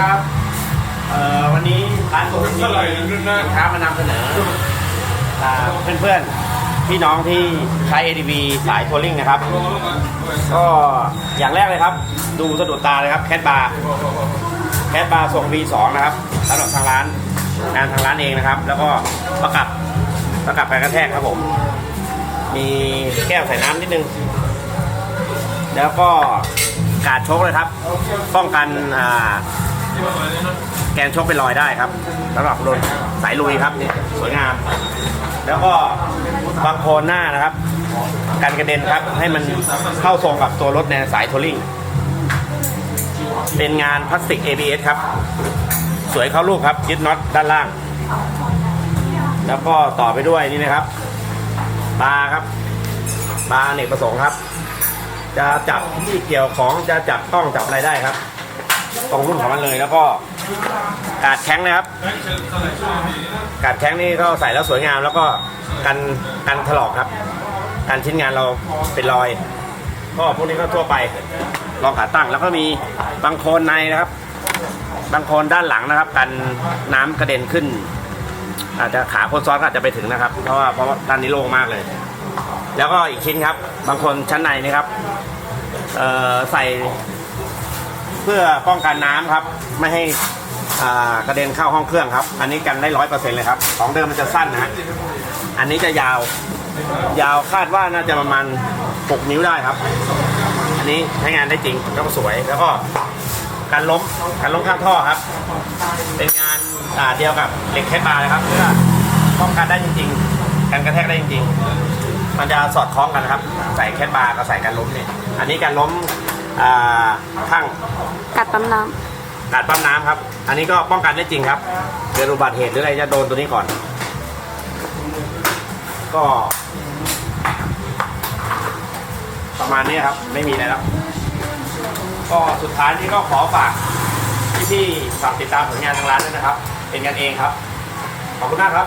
ครับเอ่อวันนี้ร้านผมมีสินค้ามานำเสนออ่าเพื่อนๆ พี่น้องที่ใช้ ADV สายทัวริงนะครับ ก็อย่างแรกเลยครับ ดูสะดุดตาเลยครับแคดบาร์แคดบาร์ทรง V2 นะครับสำหรับทางร้านงานทางร้านเองนะครับ แล้วก็ประกับประกับการกระแทกครับผม มีแก้วใส่น้ำนิดนึง แล้วก็การชกเลยครับ ป้องกันอ่า แกนชกเป็นรอยได้ครับสำหรับรถสายลุยครับนี่สวยงาม แล้วก็บางโคนหน้านะครับกันกระเด็นครับให้มันเข้าทรงกับตัวรถในสายทัวริงเป็นงานพลาสติก ABS ครับ สวยเข้ารูปครับยึดน็อตด้านล่าง แล้วก็ต่อไปด้วยนี่นะครับบาร์ครับบาร์เนกประสงค์ครับ จะจับที่เกี่ยวของจะจับต้องจับอะไรได้ครับ ตรงรุ่นของมันเลยแล้วก็กาดแข้งนะครับ กาดแข้งนี่ก็ใส่แล้วสวยงาม แล้วก็กันกันถลอกครับกันชิ้นงานเราเป็นรอย ก็พวกนี้ก็ทั่วไปรองขาตั้งแล้วก็มีบางโคนในนะครับ บางโคนด้านหลังนะครับ กันน้ำกระเด็นขึ้น อาจจะขาคนซ้อนก็อาจจะไปถึงนะครับ เพราะว่าเพราะว่าด้านนี้โล่งมากเลย แล้วก็อีกชิ้นครับ บางคนชั้นในนี่ครับใส่ เพื่อป้องกันน้ำครับ ไม่ให้กระเด็นเข้าห้องเครื่องครับ อันนี้กันได้ร้อยเปอร์เซ็นต์เลยครับ ของเดิมมันจะสั้นนะอันนี้จะยาว ยาวคาดว่าน่าจะประมาณ6นิ้วได้ครับ อันนี้ใช้งานได้จริงแล้วก็สวยแล้วก็การล้มการล้มข้างท่อครับ เป็นงานอ่าเดียวกับเหล็กแคทบาร์เลยครับเพื่อป้องกันได้จริงๆการกระแทกได้จริงๆ มันจะสอดคล้องกันครับ ใส่แคทบาร์กับใส่การล้มเนี่ยอันนี้การล้ม อ่าข้างกัดปั๊มน้กาดปั๊มน้ำครับ อันนี้ก็ป้องกันได้จริงครับเกิดอุบัติเหตุหรืออะไรจะโดนตัวนี้ก่อน ก็ ประมาณนี้ครับ ไม่มีอะไรแล้ว ก็สุดท้ายนี้ก็ขอฝากพี่ๆฝากติดตามผลงานทางร้านด้วยนะครับ เป็นกันเองครับ ขอบคุณมากครับ